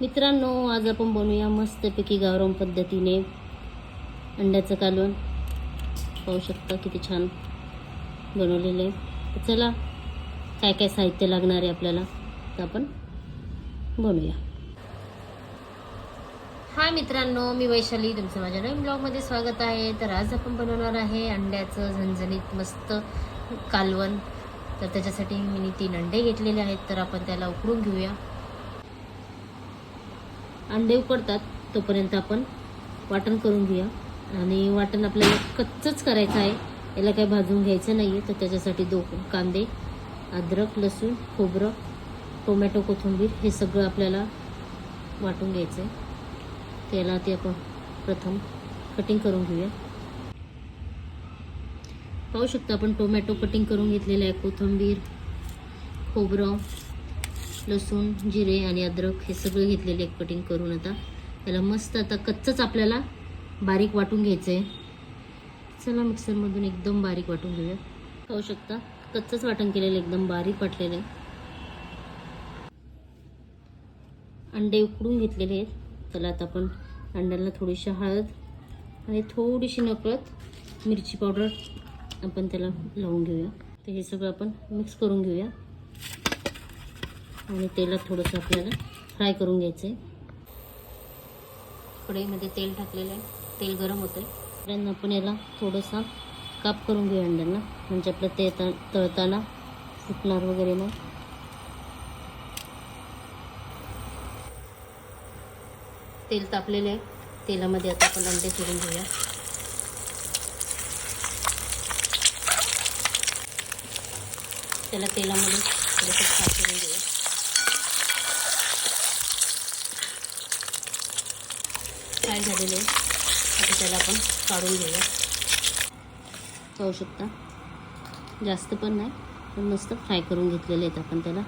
मित्रांनो आज आपण बनवूया मस्तपैकी गावरान पद्धतीने अंड्याचं कालवण. पाहू शकता किती छान बनवलेलं आहे. तर चला काय काय साहित्य लागणार आहे आपल्याला तर आपण बनवूया. हा मित्रांनो मी वैशाली. तुमचं माझ्या नवीन ब्लॉगमध्ये स्वागत आहे. तर आज आपण बनवणार आहे अंड्याचं झणझणीत मस्त कालवण. तर त्याच्यासाठी मी तीन अंडे घेतलेले आहेत. तर आपण त्याला उकडून घेऊया. अंडे उकडतात तोपर्यंत आपण वाटण करून घेऊया. आणि वाटण आपल्याला कच्चंच करायचं आहे. याला काही भाजून घ्यायचं नाही आहे तर त्याच्यासाठी दो कांदे अद्रक लसूण खोबरं टोमॅटो कोथिंबीर हे सगळं आपल्याला वाटून घ्यायचं आहे त्याला ते आपण प्रथम कटिंग करून घेऊया. पाहू शकता आपण टोमॅटो कटिंग करून घेतलेलं आहे. कोथिंबीर खोबरं लसूण जिरे आणि अद्रक हे सगळं घेतलेले एक कटिंग करून आता. त्याला मस्त आता कच्चंच आपल्याला बारीक वाटून घ्यायचं आहे चला मिक्सरमधून एकदम बारीक वाटून घेऊया. पाहू शकता. कच्चंच वाटण केलेलं एकदम बारीक वाटलेलं. आहे अंडे उकडून घेतलेले आहेत. त्याला आता आपण अंड्याला थोडीशी हळद आणि थोडीशी नकळत मिरची पावडर आपण त्याला लावून घेऊया. तर हे सगळं आपण मिक्स करून घेऊया. आणि तेलात थोडंसं आपल्याला फ्राय करून घ्यायचं आहे कढईमध्ये तेल टाकलेलं आहे. तेल गरम होतं आहे त्यानंतर आपण याला थोडंसं काप करून घेऊ अंड्यांना. म्हणजे आपलं ते तळताना फुटणार वगैरे नाही. तेल तापलेलं आहे. तेलामध्ये आता आपण अंडे सोडून घेऊया. त्याला तेलामध्ये थोडंसं फ्राय करून घेऊया. फ्राय झालेले आहे. आता त्याला आपण काढून घेऊया. पाहू शकता. जास्त पण नाही पण मस्त फ्राय करून घेतलेले आहेत आपण त्याला.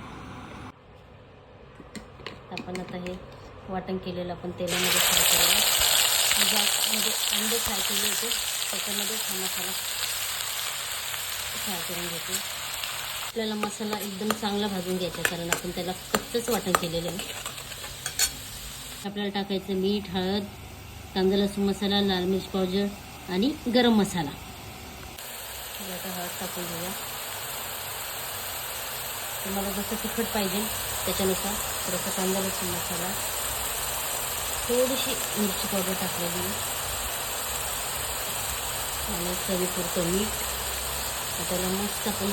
आपण आता हे वाटण केलेलं आपण तेलामध्ये फ्राय करूया. म्हणजे अंडे फ्राय केले होते त्याच्यामध्ये हा मसाला फ्राय करून घेतो आपल्याला मसाला एकदम चांगला भाजून घ्यायचा कारण आपण त्याला कच्चंच वाटण केलेलं आहे. आपल्याला टाकायचं मीठ हळद कांदा लसूण मसाला लाल मिरच पावडर आणि गरम मसाला. तर आता हळद टाकून घेऊया. तुम्हाला जसं तिखट पाहिजे त्याच्यानुसार थोडासा कांदा लसूण मसाला. थोडीशी मिरची पावडर टाकलेली आणि चवीपुरतं मीठ. त्याला मस्त आपण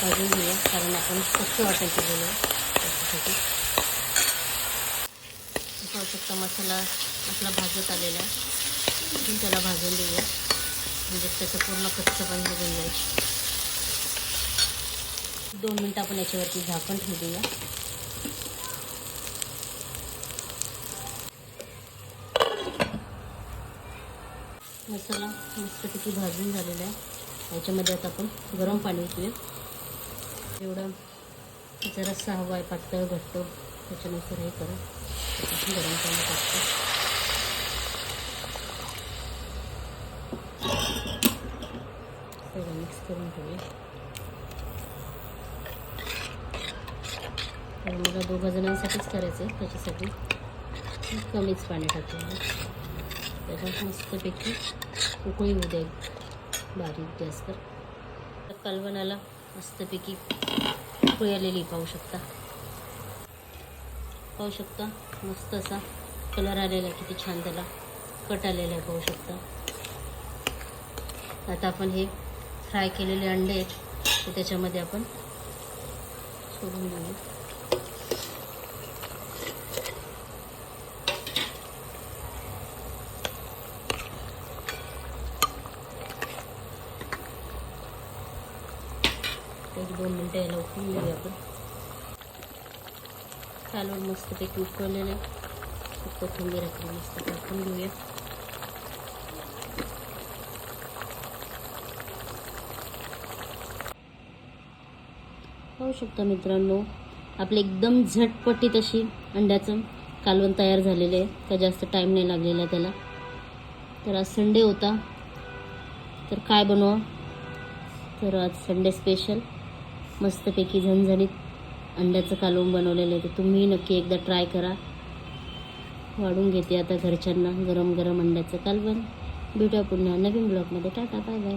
भाजून घेऊया कारण आपण स्वच्छ वाटायचं गेलो त्याच्यासाठी. पाहू शकता मसाला आपला भाजत आलेला आहे. त्याला भाजून देऊया. म्हणजे त्याचं पूर्ण कच्च पण भाजून जाईल. दोन मिनटं आपण याच्यावरती झाकण ठेवू देऊया मसाला मस्तपैकी भाजून झालेला आहे. याच्यामध्ये आता आपण गरम पाणी ओतूया एवढं जरा रस्सा हवा आहे पातळ घट्ट. त्याच्यानुसार हे करा. गरम पाणी टाकतो सगळं मिक्स करून घेऊया मला दोघा जणांसाठीच करायचं आहे त्याच्यासाठी कमीच पाणी टाकूया त्याच्यात मस्तपैकी उकळी होऊ द्या बारीक गॅसवर तर कालवणाला मस्तपैकी उकळी आलेली पाहू शकता. पाहू शकता मस्त असा कलर आलेला आहे किती छान त्याला कट आलेला आहे पाहू शकता. आता आपण हे फ्राय केलेले अंडे आहेत ते त्याच्यामध्ये आपण सोडून देऊ. एक दोन मिनटं याला उकळून घेऊया आपण. कालवण मस्तपैकी उकळलेलं आहे. कोथिंबीर आपण मस्त टाकून घेऊया. पाहू शकता मित्रांनो आपली एकदम झटपटीत अशी अंड्याचं कालवण तयार झालेलं आहे. का जास्त टाईम नाही लागलेला त्याला. तर आज संडे होता. तर काय बनवा? तर आज संडे स्पेशल मस्तपैकी झणझणीत अंड्याचं कालवण बनवलेलं आहे. तर तुम्ही नक्की एकदा ट्राय करा. वाढून घेते आता घरच्यांना गरम गरम अंड्याचं कालवण. भेटूया पुन्हा नवीन ब्लॉगमध्ये टाटा बाय बाय